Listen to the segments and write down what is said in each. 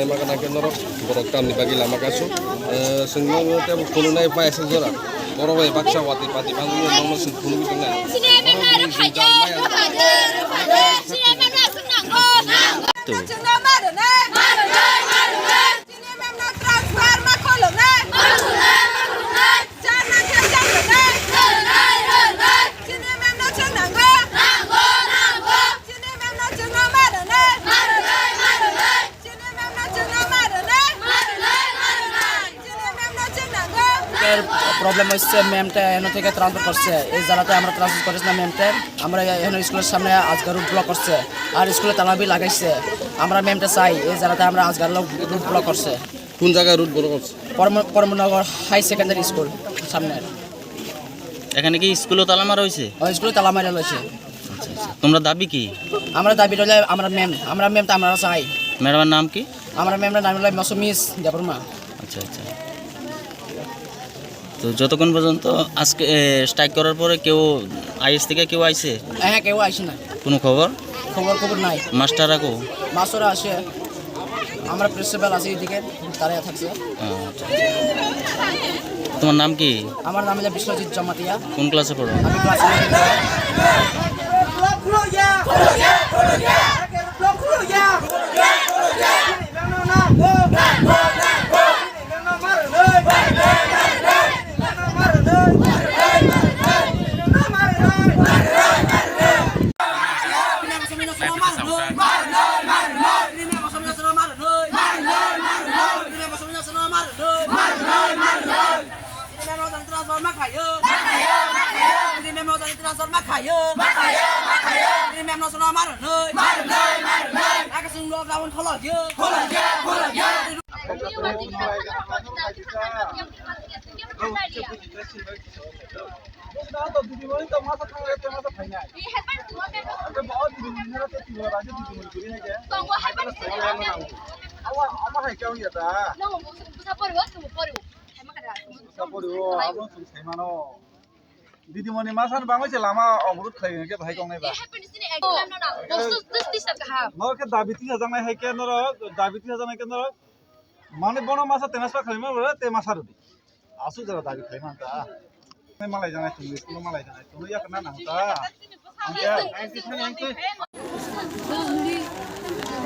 naik makan nak kena rok borok tam ni bagi lama kasu sengguh tu aku kunu naik pa esen zora borok ay baksa wati pati bangu ni nomo seng kunu itu na তো এর problem হচ্ছে ম্যামটা এখান থেকে transfer করছে। এই জায়গাতে আমরা ট্রান্সফার করেছি না ম্যামটা আমরা এখানে স্কুলের সামনে আজগার রুট ব্লক করছে। আর স্কুলে তালাবি লাগাইছে। আমরা ম্যামটা চাই এই জায়গাতে আমরা আজগার রুট ব্লক করছে। কোন জায়গায় রুট বড় করছে? পরমনগর হাই সেকেন্ডারি স্কুল সামনে। এখানে কি স্কুলও তালা মারা হয়েছে? স্কুলে তালা মারা রয়েছে তোমরা দাবি কি? আমরা দাবি রইলে আমরা ম্যাম আমরা ম্যামটা আমরা চাই। ম্যাডামের নাম কি? আমরা ম্যামরা নাম রইলে মৌসুমিস জাফরমা আচ্ছা আচ্ছা। তো যতক্ষণ পর্যন্ত আজকে স্ট্রাইক করার পরে কেউ আইএস থেকে কেউ আইছে? হ্যাঁ কেউ আইছে না। কোনো খবর? খবর খবর নাই। মাস্টার কো? মাস্টাররা আসে। আমরা প্রিন্সিপাল আছি এদিকে তারা থাকছে। আচ্ছা। তোমার নাম কি? আমার নাম হলো বিশ্বজিৎ জমাতিয়া। কোন ক্লাসে পড়ো? আমি class macayo, macayo, macayo. Hindi memo sa transfer macayo, macayo, macayo. Hindi memo sa maro noy, maro noy, maro noy. Aka sung lo gawon kholo yo, kholo yo, kholo yo. আমার আমার কেউ ইয়া তা না বুঝা পড়ব তুমি পড়ব দিদিমণি মাছ আনবা গৈছে লামা অমৃত খাই এনেকে ভাই কওঁ নাইবা মই দাবিতি হাজানাই হাইকে নৰ দাবিতি হাজানাই কে নৰ মানে বন মাছ টেনাসপা খালি মই তে মাছ আৰু দি আছো যারা দাবি খাই মানতা মালাই জানাই তুমি স্কুল মালাই জানাই তুমি ইয়াক না নাহতা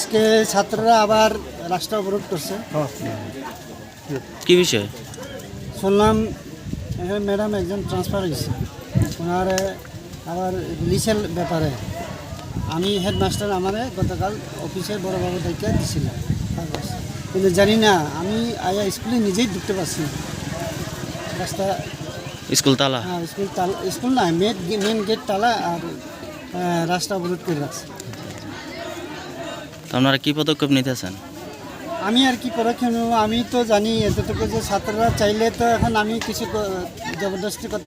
আজকে ছাত্ররা আবার রাস্তা অবরোধ করছে। কি বিষয়? শুনলাম এখানে ম্যাডাম একজন ট্রান্সফার হয়েছে। ওনার আবার রিলিজের ব্যাপারে। আমি হেডমাস্টার আমারে গতকাল অফিসে বড়োবাবু দায়িত্ব দিছিলাম কিন্তু জানি না আমি আয়া স্কুলে নিজেই ঢুকতে পারছি রাস্তা স্কুল তালা? হ্যাঁ, স্কুল তালা স্কুল না মেন মেন গেট তালা আর রাস্তা অবরোধ করে রাখছে। তো আপনারা কি পদক্ষেপ নিতেছেন? আমি আর কি পদক্ষেপ নেব? আমি তো জানি এতটুকু যে ছাত্ররা চাইলে তো এখন আমি কিছু জবরদস্তি করতে